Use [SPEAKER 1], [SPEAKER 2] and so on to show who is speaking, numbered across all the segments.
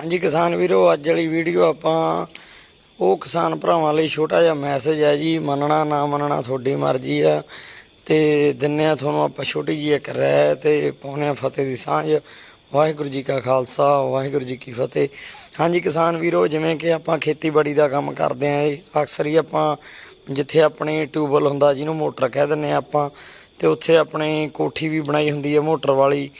[SPEAKER 1] ਹਾਂਜੀ, ਕਿਸਾਨ ਵੀਰੋ, ਅੱਜ ਵਾਲੀ ਵੀਡੀਓ ਆਪਾਂ ਉਹ ਕਿਸਾਨ ਭਰਾਵਾਂ ਲਈ ਛੋਟਾ ਜਿਹਾ ਮੈਸੇਜ ਹੈ ਜੀ, ਮੰਨਣਾ ਨਾ ਮੰਨਣਾ ਤੁਹਾਡੀ ਮਰਜ਼ੀ ਆ ਤੇ ਦਿੰਨੇ ਆ ਤੁਹਾਨੂੰ ਆਪਾਂ ਛੋਟੀ ਜਿਹੀ ਇੱਕ ਰਹਿ ਤੇ ਪਾਉਣੇ ਆ ਫਤਿਹ ਦੀ ਸਾਂਝ। ਵਾਹਿਗੁਰੂ ਜੀ ਕਾ ਖਾਲਸਾ, ਵਾਹਿਗੁਰੂ ਜੀ ਕੀ ਫਤਿਹ। ਹਾਂਜੀ, ਕਿਸਾਨ ਵੀਰੋ, ਜਿਵੇਂ ਕਿ ਆਪਾਂ ਖੇਤੀਬਾੜੀ ਦਾ ਕੰਮ ਕਰਦੇ ਆਂ ਅਕਸਰ ਹੀ ਆਪਾਂ ਜਿੱਥੇ ਆਪਣੇ ਟਿਊਬਲ ਹੁੰਦਾ ਜਿਹਨੂੰ ਮੋਟਰ ਕਹਿ ਦਿੰਨੇ ਆ ਆਪਾਂ, ਤੇ ਉੱਥੇ ਆਪਣੇ ਕੋਠੀ ਵੀ ਬਣਾਈ ਹੁੰਦੀ ਹੈ ਮੋਟਰ ਵਾਲੀ।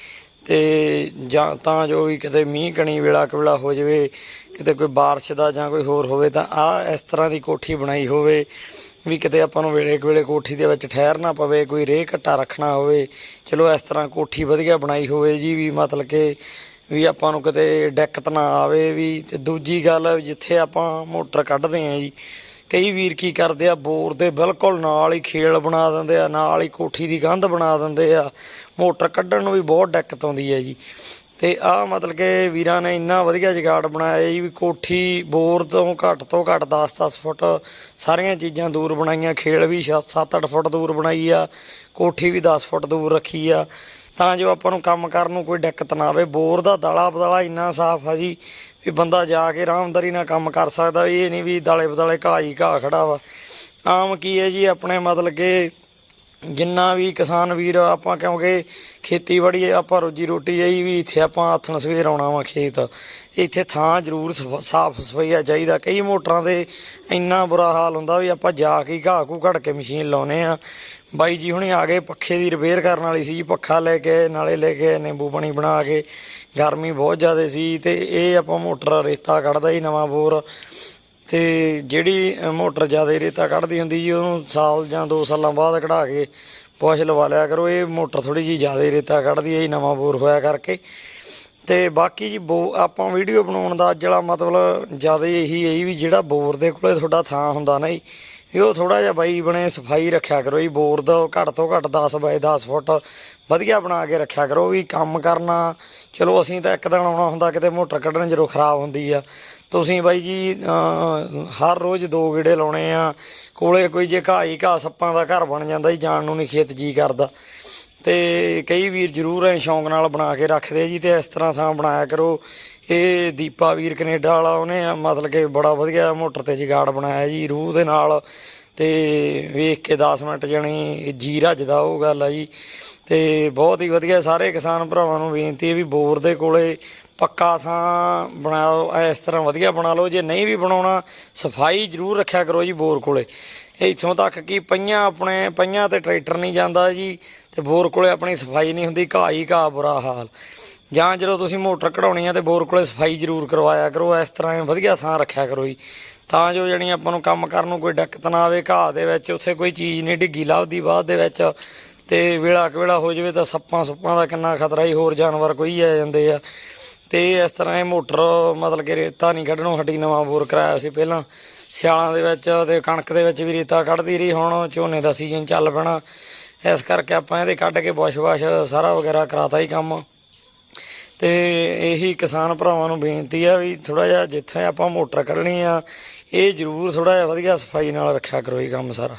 [SPEAKER 1] ਅਤੇ ਜਾਂ ਤਾਂ ਜੋ ਵੀ ਕਿਤੇ ਮੀਂਹ ਕਣੀ ਵੇਲਾ ਕਵੇਲਾ ਹੋ ਜਾਵੇ, ਕਿਤੇ ਕੋਈ ਬਾਰਿਸ਼ ਦਾ ਜਾਂ ਕੋਈ ਹੋਰ ਹੋਵੇ, ਤਾਂ ਆਹ ਇਸ ਤਰ੍ਹਾਂ ਦੀ ਕੋਠੀ ਬਣਾਈ ਹੋਵੇ ਵੀ ਕਿਤੇ ਆਪਾਂ ਨੂੰ ਵੇਲੇ ਕਵੇਲੇ ਕੋਠੀ ਦੇ ਵਿੱਚ ਠਹਿਰਨਾ ਪਵੇ, ਕੋਈ ਰੇਹ ਘੱਟਾ ਰੱਖਣਾ ਹੋਵੇ। ਚਲੋ ਇਸ ਤਰ੍ਹਾਂ ਕੋਠੀ ਵਧੀਆ ਬਣਾਈ ਹੋਵੇ ਜੀ ਵੀ ਮਤਲਬ ਕਿ ਵੀ ਆਪਾਂ ਨੂੰ ਕਿਤੇ ਦਿੱਕਤ ਨਾ ਆਵੇ ਵੀ, ਤੇ ਦੂਜੀ ਗੱਲ ਜਿੱਥੇ ਆਪਾਂ ਮੋਟਰ ਕੱਢਦੇ ਆਂ ਜੀ ਕਈ ਵੀਰ ਕੀ ਕਰਦੇ ਆ, ਬੋਰ ਦੇ ਬਿਲਕੁਲ ਨਾਲ ਹੀ ਖੇਲ ਬਣਾ ਦਿੰਦੇ ਆ, ਨਾਲ ਹੀ ਕੋਠੀ ਦੀ ਕੰਧ ਬਣਾ ਦਿੰਦੇ ਆ। ਮੋਟਰ ਕੱਢਣ ਨੂੰ ਵੀ ਬਹੁਤ ਦਿੱਕਤ ਆਉਂਦੀ ਹੈ ਜੀ। ਤੇ ਆ ਮਤਲਬ ਕਿ ਵੀਰਾਂ ਨੇ ਇੰਨਾ ਵਧੀਆ ਜਗਾੜ ਬਣਾਇਆ ਜੀ ਵੀ ਕੋਠੀ ਬੋਰ ਤੋਂ ਘੱਟ ਤੋਂ ਘੱਟ 10-10 ਫੁੱਟ ਸਾਰੀਆਂ ਚੀਜ਼ਾਂ ਦੂਰ ਬਣਾਈਆਂ। ਖੇਲ ਵੀ 7-8 ਫੁੱਟ ਦੂਰ ਬਣਾਈ ਆ, ਕੋਠੀ ਵੀ 10 ਫੁੱਟ ਦੂਰ ਰੱਖੀ ਆ। ਤਾਂ ਜੋ ਆਪਾਂ ਨੂੰ ਕੰਮ ਕਰਨ ਨੂੰ ਕੋਈ ਦਿੱਕਤ ਨਾ ਆਵੇ। ਬੋਰ ਦਾ ਦਾਲਾ ਬਦਾਲਾ ਇੰਨਾ ਸਾਫ਼ ਆ ਜੀ ਵੀ ਬੰਦਾ ਜਾ ਕੇ ਆਰਾਮਦਾਰੀ ਨਾਲ ਕੰਮ ਕਰ ਸਕਦਾ ਇਹ ਨਹੀਂ ਵੀ ਦਾਲੇ ਬਦਾਲੇ ਘਾਹ ਹੀ ਘਾਹ ਖੜਾ ਵਾ। ਆਮ ਕੀ ਹੈ ਜੀ ਆਪਣੇ ਮਤਲਬ ਕਿ ਜਿੰਨਾ ਵੀ ਕਿਸਾਨ ਵੀਰ ਆਪਾਂ ਕਿਉਂਕਿ ਖੇਤੀਬਾੜੀ ਆਪਾਂ ਰੋਜੀ ਰੋਟੀ ਆਈ ਵੀ ਇੱਥੇ ਆਪਾਂ ਆਥਣ ਸਵੇਰ ਆਉਣਾ ਵਾ ਖੇਤ। ਇੱਥੇ ਥਾਂ ਜ਼ਰੂਰ ਸਫ- ਸਾਫ਼ ਸਫਾਈਆ ਚਾਹੀਦਾ। ਕਈ ਮੋਟਰਾਂ ਦੇ ਇੰਨਾ ਬੁਰਾ ਹਾਲ ਹੁੰਦਾ ਵੀ ਆਪਾਂ ਜਾ ਕੇ ਘਾਹ ਘੂ ਘੜ ਕੇ ਮਸ਼ੀਨ ਲਾਉਨੇ ਆ। ਬਾਈ ਜੀ ਹੁਣੀ ਆ ਗਏ, ਪੱਖੇ ਦੀ ਰਿਪੇਅਰ ਕਰਨ ਵਾਲੀ ਸੀ ਜੀ, ਪੱਖਾ ਲੈ ਕੇ ਨਾਲੇ ਲੈ ਕੇ ਨਿੰਬੂ ਪਾਣੀ ਬਣਾ ਕੇ। ਗਰਮੀ ਬਹੁਤ ਜ਼ਿਆਦਾ ਸੀ ਤੇ ਇਹ ਆਪਾਂ ਮੋਟਰ ਰੇਤਾ ਕੱਢਦਾ ਜੀ ਨਵਾਂ ਬੋਰ। ਤੇ ਜਿਹੜੀ ਮੋਟਰ ਜ਼ਿਆਦਾ ਰੇਤਾ ਕੱਢਦੀ ਹੁੰਦੀ ਜੀ, ਉਹਨੂੰ ਸਾਲ ਜਾਂ 2 ਸਾਲਾਂ ਬਾਅਦ ਕਢਾ ਕੇ ਪੁਆਸ਼ ਲਵਾ ਲਿਆ ਕਰੋ। ਇਹ ਮੋਟਰ ਥੋੜੀ ਜੀ ਜ਼ਿਆਦਾ ਰੇਤਾ ਕੱਢਦੀ ਹੈ ਜੀ, ਨਵਾਂ ਬੋਰ ਹੋਇਆ ਕਰਕੇ। ਤੇ ਬਾਕੀ ਜੀ, ਬੋ, ਆਪਾਂ ਵੀਡੀਓ ਬਣਾਉਣ ਦਾ ਅੱਜ ਵਾਲਾ ਮਤਲਬ ਜ਼ਿਆਦਾ ਇਹੀ ਹੈ ਜੀ, ਵੀ ਜਿਹੜਾ ਬੋਰ ਦੇ ਕੋਲੇ ਤੁਹਾਡਾ ਥਾਂ ਹੁੰਦਾ ਨਾ ਜੀ ਵੀ ਉਹ ਥੋੜਾ ਜਿਹਾ ਬਾਈ ਬਣੇ, ਸਫ਼ਾਈ ਰੱਖਿਆ ਕਰੋ ਜੀ, ਬੋਰ ਦਾ ਘੱਟ ਤੋਂ ਘੱਟ 10 ਬਾਏ 10 ਫੁੱਟ ਵਧੀਆ ਬਣਾ ਕੇ ਰੱਖਿਆ ਕਰੋ ਵੀ ਕੰਮ ਕਰਨਾ। ਚਲੋ ਅਸੀਂ ਤਾਂ ਇੱਕ ਦਿਨ ਆਉਣਾ ਹੁੰਦਾ, ਕਿਤੇ ਮੋਟਰ ਕੱਢਣ ਜਦੋਂ ਖਰਾਬ ਹੁੰਦੀ ਆ। ਤੁਸੀਂ ਬਾਈ ਜੀ ਹਰ ਰੋਜ਼ ਦੋ ਗੇੜੇ ਲਾਉਣੇ ਆ। ਕੋਲੇ ਕੋਈ ਜੇ ਘਾਹ ਹੀ ਘਾਹ ਸੱਪਾਂ ਦਾ ਘਰ ਬਣ ਜਾਂਦਾ ਜੀ, ਜਾਣ ਨੂੰ ਨਹੀਂ ਖੇਤ ਜੀ ਕਰਦਾ। ਤੇ ਕਈ ਵੀਰ ਜ਼ਰੂਰ ਐ ਸ਼ੌਂਕ ਨਾਲ ਬਣਾ ਕੇ ਰੱਖਦੇ ਜੀ, ਤੇ ਇਸ ਤਰ੍ਹਾਂ ਥਾਂ ਬਣਾਇਆ ਕਰੋ। ਇਹ ਦੀਪਾ ਵੀਰ ਕੈਨੇਡਾ ਵਾਲਾ ਉਹਨੇ ਮਤਲਬ ਕਿ ਬੜਾ ਵਧੀਆ ਮੋਟਰ ਤੇ ਜਗਾੜ ਬਣਾਇਆ ਜੀ, ਰੂਹ ਦੇ ਨਾਲ ਤੇ ਵੇਖ ਕੇ 10 ਮਿੰਟ ਜਣੀ ਜੀ ਰੱਜਦਾ ਉਹ ਗੱਲ ਆ ਜੀ। ਤੇ ਬਹੁਤ ਹੀ ਵਧੀਆ, ਸਾਰੇ ਕਿਸਾਨ ਭਰਾਵਾਂ ਨੂੰ ਬੇਨਤੀ ਹੈ ਵੀ ਬੋਰ ਦੇ ਕੋਲੇ ਪੱਕਾ ਥਾਂ ਬਣਾਓ ਇਸ ਤਰ੍ਹਾਂ ਵਧੀਆ ਬਣਾ ਲਓ, ਜੇ ਨਹੀਂ ਵੀ ਬਣਾਉਣਾ, ਸਫ਼ਾਈ ਜ਼ਰੂਰ ਰੱਖਿਆ ਕਰੋ ਜੀ ਬੋਰ ਕੋਲੇ। ਇੱਥੋਂ ਤੱਕ ਕਿ ਪਈਆਂ ਆਪਣੇ, ਪਈਆਂ ਤੇ ਟਰੈਕਟਰ ਨਹੀਂ ਜਾਂਦਾ ਜੀ, ਤੇ ਬੋਰ ਕੋਲੇ ਆਪਣੀ ਸਫ਼ਾਈ ਨਹੀਂ ਹੁੰਦੀ, ਘਾਹ ਹੀ ਘਾਹ ਬੁਰਾ ਹਾਲ। ਜਾਂ ਜਦੋਂ ਤੁਸੀਂ ਮੋਟਰ ਕਢਾਉਣੀ ਆ ਤੇ ਬੋਰ ਕੋਲੇ ਸਫ਼ਾਈ ਜ਼ਰੂਰ ਕਰਵਾਇਆ ਕਰੋ, ਇਸ ਤਰ੍ਹਾਂ ਵਧੀਆ ਥਾਂ ਰੱਖਿਆ ਕਰੋ ਜੀ। ਤਾਂ ਜੋ ਜਣੀ ਆਪਾਂ ਨੂੰ ਕੰਮ ਕਰਨ ਨੂੰ ਕੋਈ ਦਿੱਕਤ ਨਾ ਆਵੇ, ਘਾਹ ਦੇ ਵਿੱਚ ਉੱਥੇ ਕੋਈ ਚੀਜ਼ ਨਹੀਂ ਡਿੱਗੀ ਲੱਭਦੀ ਬਾਅਦ ਦੇ ਵਿੱਚ ਤੇ ਵੇਲਾ ਕਵੇਲਾ ਹੋ ਜਾਵੇ ਤਾਂ ਸੱਪਾਂ ਸੁੱਪਾਂ ਦਾ ਕਿੰਨਾ ਖਤਰਾ ਹੀ, ਹੋਰ ਜਾਨਵਰ ਕੋਈ ਆ ਜਾਂਦੇ ਆ। ਤੇ ਇਸ ਤਰ੍ਹਾਂ ਇਹ ਮੋਟਰ ਮਤਲਬ ਕਿ ਰੇਤਾ ਨਹੀਂ ਕੱਢਣੋਂ ਹੱਡੀ ਨਵਾਂ ਬੋਰ ਕਰਾਇਆ ਸੀ ਪਹਿਲਾਂ। ਸਿਆਲਾਂ ਦੇ ਵਿੱਚ ਤੇ ਕਣਕ ਦੇ ਵਿੱਚ ਵੀ ਰੇਤਾ ਕੱਢਦੀ ਰਹੀ, ਹੁਣ ਝੋਨੇ ਦਾ ਸੀਜ਼ਨ ਚੱਲ ਪੈਣਾ। ਇਸ ਕਰਕੇ ਆਪਾਂ ਇਹਦੇ ਕੱਢ ਕੇ ਵਾਸ਼-ਵਾਸ਼ ਸਾਰਾ ਵਗੈਰਾ ਕਰਾਤਾ ਹੀ ਕੰਮ। ਤੇ ਇਹੀ ਕਿਸਾਨ ਭਰਾਵਾਂ ਨੂੰ ਬੇਨਤੀ ਆ ਵੀ ਥੋੜਾ ਜਿਹਾ ਜਿੱਥੇ ਆਪਾਂ ਮੋਟਰ ਕੱਢਣੀ ਆ, ਇਹ ਜ਼ਰੂਰ ਥੋੜਾ ਜਿਹਾ ਵਧੀਆ ਸਫ਼ਾਈ ਨਾਲ ਰੱਖਿਆ ਕਰੋ ਇਹ ਕੰਮ ਸਾਰਾ।